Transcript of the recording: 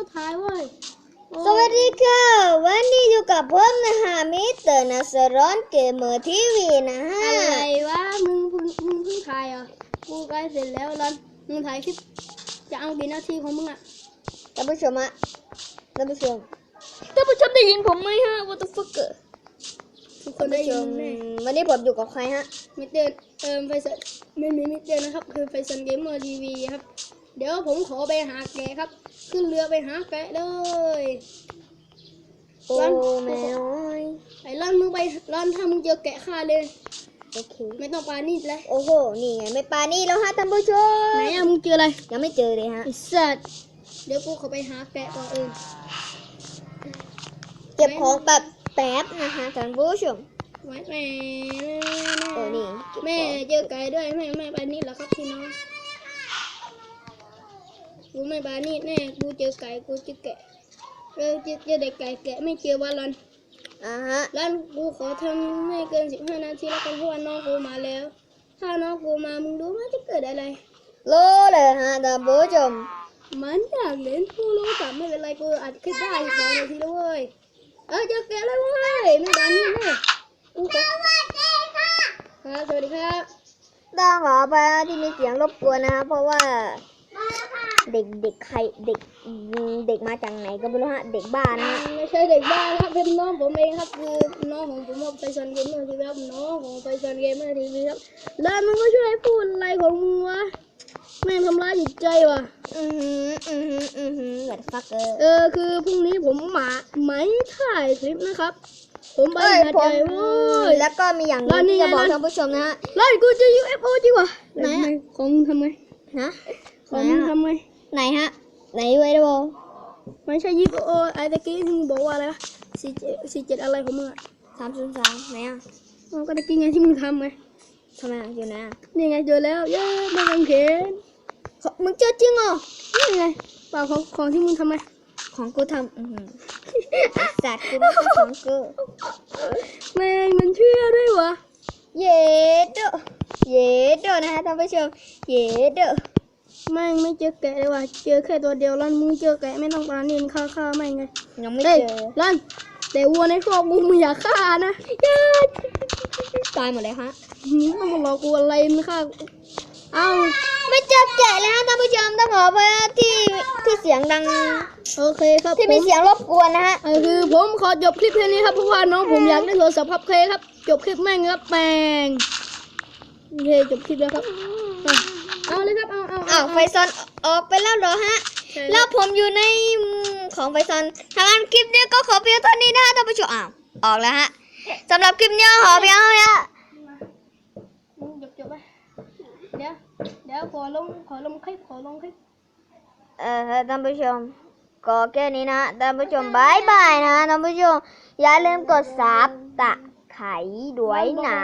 ก็ถ่ายเว้ยโอ้สวัสดีค่ะ วันนี้อยู่กับผมนะฮะมิสเตอร์นัสรอนเกมเมอร์ทีวีนะฮะอะไรวะมึงเพิ่งมึงเพิ่งถ่ายเหรอะกูใกล้เสร็จแล้วรันมึงถ่ายคลิปจะเอากี่นาทีของมึงอะท่านผู้ชมฮะท่านผู้ชมท่านผู้ชมได้ยินผมไหมฮะ what the fuck ทุกคนท่านได้ผู้ชยินมแน่วันนี้ผมอยู่กับใครฮะมิเตอร์เติมไฟสันไม่มีมิเตอร์นะครับ คือไฟสันเกมเมอร์ทีวีครับ เดี๋ยวผมขอไปหาแกะครับ ขึ้นเรือไปหาแกะเลยโอ้รันแมวไอ้รันมึงไปรันถ้ามึงเจอแกะฆ่าเลยโอเคไม่ต้องปานี่เลยโอ้โหนี่ไงไม่ปานี่แล้วฮะท่านผู้ชมไหนอะมึงเจออะไรยังไม่เจอเลยฮะไอ้สัตว์เดี๋ยวกูขอไปหาแกะก่อนเองเก็บของแบบแป๊บนะฮะท่านผู้ชมไว้แม่เออนี่เก็บของแม่เจอไก่ด้วยแม่แม่ปานี่แล้วครับพี่น้อง กูไม่ปานี่แน่กูเจอไก่กูเจอแกะเออเจอเจอเด็กไก่แกะไม่เจอวาลันอ่าฮะร้านกูขอทำไม่เกินสิบห้านาทีแล้วกันเพราะว่าน้องกูมาแล้ว ถ้าน้องกูมามึงรู้ไหมจะเกิดอะไรโลเลยฮะท่านผู้ชมมันอยากเล่นกูรู้แต่ไม่เป็นไรกูอัดคลิปได้อีกสองนาทีแล้วเว้ยเออเจอแกะแล้วเว้ยไม่บานนี่แน่กูขอสวัสดีค่ะครับสวัสดีครับต้องขอไปที่มีเสียงรบกวนนะฮะเพราะว่า เด็กเด็กใครเด็กอืมเด็กมาจากไหนก็ไม่รู้ฮะเด็กบ้านนะฮะไม่ใช่เด็กบ้าครับเป็นน้องผมเองครับคือน้องของผมว่าไปซันเกมเมอร์ทีวีครับน้องของไปซันเกมเมอร์ทีวีครับแล้วมึงก็ช่วยพูดอะไรของมึงวะแม่งทำร้ายจิตใจว่ะอือหืออือหืออือหือแบบฟักเกอร์เออคือพรุ่งนี้ผมหมาไม่ถ่ายคลิปนะครับผมไปเอ้ยหาผใจมเว้ยแล้วก็มีอย่างหนึร้างนนี้ที่จะบอกไงร้านท่านผู้ชมนะฮะไล่กูจะ UFO จริงวะไหนอะของมึงทำไมฮะของมึงทำไม ไหนฮะ ไหนไว้ดูไม่ใช่ UFO ไอ้ตะกี้ที่มึงบอกว่าอะไรวะสี่เจ็ดสี่เจ็ดอะไรของมึงอะสามศูนย์สามไหนอะอ๋อก็ตะกี้ไงที่มึงทำไงทำไมอะอยู่ไหนอะนี่ไงเจอแล้วเย้ไม่กังเขนขอมึงเจอจริงเหรอนี่ไงเปล่าของของที่มึงทำไมของกูทำอือหือไอ้สัตว์กูไม่ใช่ของกูแม่งมันเชื่อด้วยวะเย็ดโดเย็ดโดนะฮะท่านผู้ชมเย็ด โดแม่งไม่เจอแกะเลยว่ะเจอแค่ตัวเดียวแล้วมึงเจอแกะไม่ต้องปานินฆ่าฆ่าไม่งไงยังไม่เฮ้ยเจอลันแต่วัวในครอบมึงมึงอย่าฆ่านะอย่าตายหมดเลยฮะมึงต้องมาหลอกกูอะไรมึงฆ่ากูเอ้าไม่เจอแกะเลยฮะท่านผู้ชมต้องขอไปที่ที่เสียงดังโอเคครับที่ผมีมเสียงรบกวนนะฮะเออคือผมขอจบคลิปแค่นี้ครับเพราะว่าน้องผมอยากได้โทรศัพท์ครับเคครับจบคลิปแม่งครับแปงโอเคจบคลิปแล้วครับอะเอาเลย ครับเอาเอาอ้าวไฟซอนออกไปแล้วเหรอฮะใช่แล้วผมอยู่ในอืมของไฟซอนทางานคลิปนี้ก็ขอเพียงเท่านี้นะฮะท่านผู้ชมอ้าวออกแล้วฮะสำหรับคลิปนี้ขอเพียงเท่านี้ฮะอืมจบจบไปเดี๋ยวเดี๋ยวขอลงขอลงคลิปขอลงคลิปเออท่านผู้ชมก็แค่นี้นะท่านผู้ชมบายบายนะท่านผู้ชมอย่าลืมกดซับตะไคร้ด้วยนะ